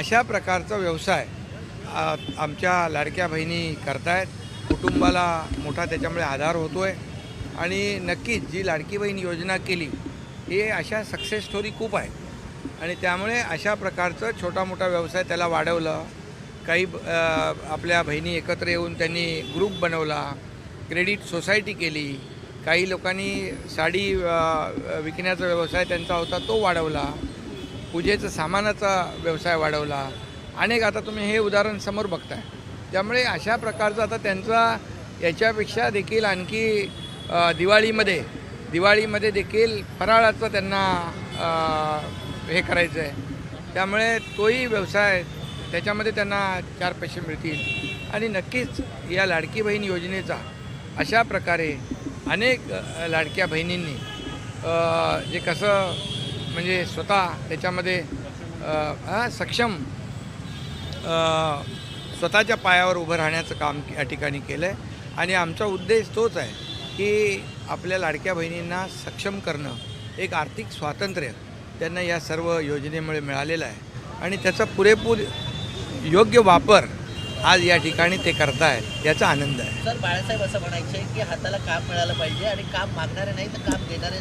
अशा प्रकारचा व्यवसाय आमच्या लाडक्या बहिणी करतायत. कुटुंबाला मोठा त्याच्यामुळे आधार होतो आहे आणि नक्कीच जी लाडकी बहीण योजना केली हे अशा सक्सेस स्टोरी खूप आहे आणि त्यामुळे अशा प्रकारचं छोटा मोठा व्यवसाय त्याला वाढवलं. काही आपल्या बहिणी एकत्र येऊन त्यांनी ग्रुप बनवला क्रेडिट सोसायटी केली. काही लोकांनी साडी विकण्याचा व्यवसाय त्यांचा होता तो वाढवला. पूजेचं सामानाचा व्यवसाय वाढवला. अनेक आता तुम्ही हे उदाहरण समोर बघताय. त्यामुळे अशा प्रकारचा आता त्यांचा याच्यापेक्षा देखील आणखी दिवाळीमध्ये दिवाळीमध्ये देखील फराळाचं त्यांना हे करायचं आहे त्यामुळे तोही व्यवसाय त्याच्यामध्ये त्यांना चार पैसे मिळतील. आणि नक्कीच या लाडकी बहीण योजनेचा अशा प्रकारे अनेक लाडक्या बहिणींनी जे कसं म्हणजे स्वतः त्याच्यामध्ये हा, सक्षम स्वतःच्या पायावर उभं राहण्याचं काम या ठिकाणी केलं आहे आणि आमचा उद्देश तोच आहे की आपल्या लाडक्या बहिणींना सक्षम करणं एक आर्थिक स्वातंत्र्य त्यांना या सर्व योजनेमुळे मिळालेलं आहे. आणि त्याचा पुरेपूर योग्य वापर आज या ठिकाणी ते करतायत याचा आनंद आहे. सर बाळासाहेब असं म्हणायचं आहे की हाताला काम मिळालं पाहिजे आणि काम मागणारे नाही तर काम देणारे